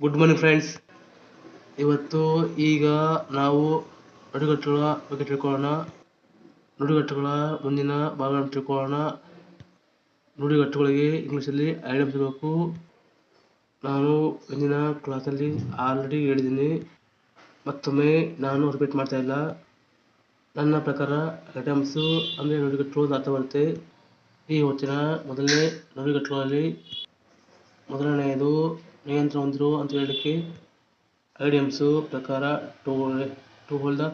Good morning friends ಇವತ್ತು ಈಗ ನಾವು ನುಡಿಗಟ್ಟುಗಳ ಬಗ್ಗೆ ತಿಳ್ಕೊಳ್ಳೋಣ. ನುಡಿಗಟ್ಟುಗಳ ಮುಂದಿನ ಭಾಗಗಳನ್ನು ತಿಳ್ಕೊಳ್ಳೋಣ. ನುಡಿಗಟ್ಟುಗಳಿಗೆ ಇಂಗ್ಲೀಷಲ್ಲಿ ಐಡಮ್ಸ್ ಇರಬೇಕು ನಾನು ಹಿಂದಿನ ಕ್ಲಾಸಲ್ಲಿ ಆಲ್ರೆಡಿ ಹೇಳಿದ್ದೀನಿ. ಮತ್ತೊಮ್ಮೆ ನಾನು ರಿಪೀಟ್ ಮಾಡ್ತಾ ಇಲ್ಲ. ನನ್ನ ಪ್ರಕಾರ ಐಟಮ್ಸು ಅಂದರೆ ನುಡಿಗಟ್ಟುಗಳು ಅರ್ಥ ಬರುತ್ತೆ ಈ ಹೊತ್ತಿನ ಮೊದಲನೇ ನುಡಿಗಟ್ಟುಗಳಲ್ಲಿ ಮೊದಲನೆಯದು ನಿಯಂತ್ರಣ ಹೊಂದಿರು ಅಂತ ಹೇಳಲಿಕ್ಕೆ ಐಡಿಯಮ್ಸು ಪ್ರಕಾರ to to whole the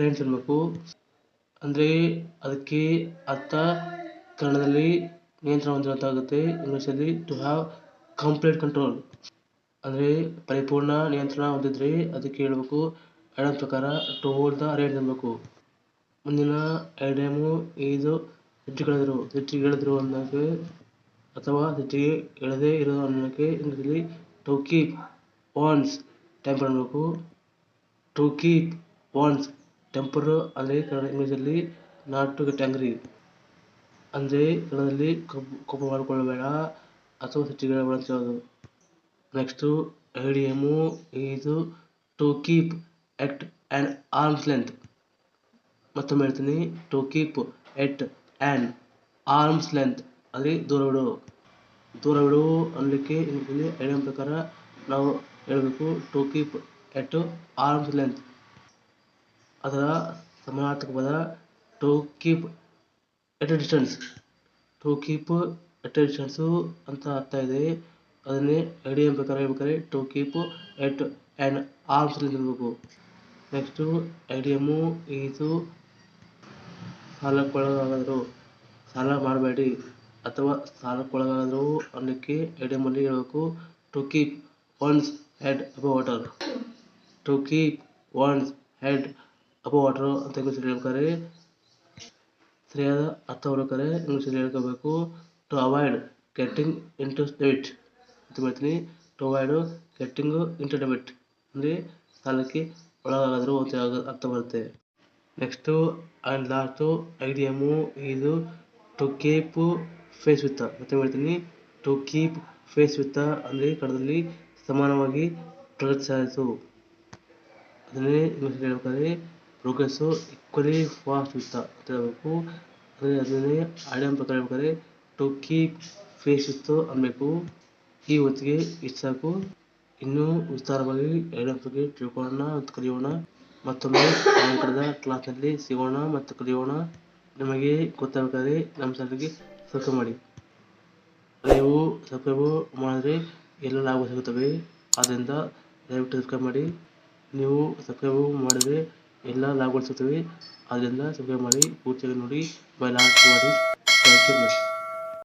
range ಇರಬೇಕು. ಅಂದರೆ ಅದಕ್ಕೆ ಅರ್ಥ ಕನ್ನಡದಲ್ಲಿ ನಿಯಂತ್ರಣ ಹೊಂದಿರುವಂತಾಗುತ್ತೆ ಇಂಗ್ಲೀಷಲ್ಲಿ ಟು ಹ್ಯಾವ್ ಕಂಪ್ಲೀಟ್ ಕಂಟ್ರೋಲ್ ಅಂದರೆ ಪರಿಪೂರ್ಣ ನಿಯಂತ್ರಣ ಹೊಂದಿದ್ರೆ ಅದಕ್ಕೆ ಹೇಳಬೇಕು, ಐಡಿಯಮ್ ಪ್ರಕಾರ ಟು ಹೋಲ್ಡ್ ದ ರೇಂಜ್ ಇರಬೇಕು. ಮುಂದಿನ ಐಡಿಯಮು ಇದು ಹೆಚ್ಚುಗಳಿದ್ರು ಹೆಚ್ಚಿಗೆ ಹೇಳಿದ್ರು ಅನ್ನೋಕ್ಕೆ ಅಥವಾ ಹೆಚ್ಚಿಗೆ ಹೇಳದೇ ಇರೋ ಅನ್ನೋಕ್ಕೆ ಇಂಗ್ಲೀಷಲ್ಲಿ ಟು ಕೀಪ್ one's ಟೆಂಪರ್ ಅನ್ನಬೇಕು ಟು ಕೀಪ್ ಒನ್ಸ್ ಟೆಂಪರ್ ಅಂದರೆ ಕನ್ನಡ ಇಂಗ್ಲೀಷಲ್ಲಿ ನಾಟ್ ಟು ಗೆಟ್ ಆಂಗ್ರಿ ಅಂದರೆ ಕನ್ನಡದಲ್ಲಿ ಕಬ್ಬು ಕೋಪ ಮಾಡಿಕೊಳ್ಳಬೇಡ ಅಥವಾ ಸಿಟ್ಟಿಗೆಡಬೇಡ ಅಂತ ಹೇಳೋದು ನೆಕ್ಸ್ಟು ಐಡಿಯಮು ಇದು to keep at and arms length ಮತ್ತೊಮ್ಮೆ ಹೇಳ್ತೀನಿ to keep at and arms length ಅಲ್ಲಿ ದೂರ ಬಿಡು. ದೂರ ಬಿಡು ಅನ್ನಲಿಕ್ಕೆ ಇಲ್ಲಿ ಐಡಿಯಮ್ ಪ್ರಕಾರ ನಾವು ಹೇಳಬೇಕು to keep at arms length. ಅದರ ಸಮಾನಾರ್ಥಕ ಪದ to keep at distance. To keep at distance ಅಂತ ಅರ್ಥ ಇದೆ. ಅದನ್ನೇ ಐಡಿಯಮ್ ಪ್ರಕಾರ ಹೇಳ್ಬೇಕಾದ್ರೆ to keep at and arms length ಇರಬೇಕು. ನೆಕ್ಸ್ಟು ಐಡಿಯಮು ಇದು ಸಾಲಕ್ಕೊಳಗಾದರು ಸಾಲ ಮಾಡಬೇಡಿ. ಅಥವಾ ಸಾಲಕ್ಕೊಳಗಾದರು ಅನ್ನಕ್ಕೆ ಎಡೆಮಲ್ಲಿ ಹೇಳಬೇಕು. To keep one's head above water to keep one's head above water ಅಂತ ಇಂಗ್ಲೀಷಲ್ಲಿ ಹೇಳ್ತಾರೆ ಸರಿಯಾದ ಅರ್ಥ ಕರೆ ಇಂಗ್ಲೀಷಲ್ಲಿ ಹೇಳ್ಕೋಬೇಕು. To avoid getting into debit ಅಂತ ಹೇಳ್ತೀನಿ. To avoid getting into debit ಅಂದರೆ ಸಾಲಕ್ಕೆ ಒಳಗಾದರು ಅಂತ ಅರ್ಥ ಬರುತ್ತೆ. ನೆಕ್ಸ್ಟು ಆ್ಯಂಡ್ ಲಾಸ್ಟು ಐಡಿಯಮು ಇದು ಟು ಕೀಪ್ ಫೇಸ್ ವಿತ್ತ ಮತ್ತೆ ಹೇಳ್ತೀನಿ ಟು ಕೀಪ್ ಫೇಸ್ ವಿತ್ತ ಅಂದರೆ ಕನ್ನಡದಲ್ಲಿ ಸಮಾನವಾಗಿ ಪ್ರಗತಿ ಸಾಧಿಸು ಅದನ್ನೇ ಹೇಳಬೇಕಾದ್ರೆ ಹೇಳ್ಬೇಕಾದ್ರೆ ಪ್ರೋಗ್ರೆಸ್ಸು ಈಕ್ವಲಿ ಫಾಸ್ಟ್ ವಿತ್ತ ಅಂತ ಹೇಳಬೇಕು. ಅಂದರೆ ಅದನ್ನೇ ಐಡಿಯಂ ಪ್ರಕಾರ ಹೇಳ್ಬೇಕಾದ್ರೆ ಟು ಕೀಪ್ ಫೇಸ್ ವಿತ್ತು ಅನ್ನಬೇಕು ಈ ಹೊತ್ತಿಗೆ ಇಷ್ಟು ಸಾಕು. ಇನ್ನೂ ವಿಸ್ತಾರವಾಗಿ ಐಡಿಯಮ್ಸ್ ಬಗ್ಗೆ ತಿಳ್ಕೊಳ್ಳೋಣ ಮತ್ತು ಕಲಿಯೋಣ ಮತ್ತೊಮ್ಮೆ ಕಳೆದ ಕ್ಲಾಸ್ನಲ್ಲಿ ಸಿಗೋಣ ಮತ್ತು ಕಲಿಯೋಣ ನಿಮಗೆ ಗೊತ್ತಾಗಬೇಕಾದ್ರೆ ನಮ್ಮ ಚಾನಲ್ಗೆ ಸಬ್ಸ್ಕ್ರೈಬ್ ಮಾಡಿ. ನೀವು ಸಬ್ಸ್ಕ್ರೈಬ್ ಮಾಡಿದ್ರೆ ಎಲ್ಲ ಲಾಭ ಸಿಗುತ್ತವೆ. ಆದ್ದರಿಂದ ದಯವಿಟ್ಟು ಸಬ್ಸ್ಕ್ರೈಬ್ ಮಾಡಿ. ನೀವು ಸಬ್ಸ್ಕ್ರೈಬ್ ಮಾಡಿದರೆ ಎಲ್ಲ ಲಾಭಗಳು ಸಿಗುತ್ತವೆ. ಆದ್ದರಿಂದ ಸಬ್ಸ್ಕ್ರೈಬ್ ಮಾಡಿ. ಪೂರ್ತಿಯಾಗಿ ನೋಡಿ. ಬೈ ಲಾಸ್ಟ್ ಮಾಡಿ ಥ್ಯಾಂಕ್ ಯು.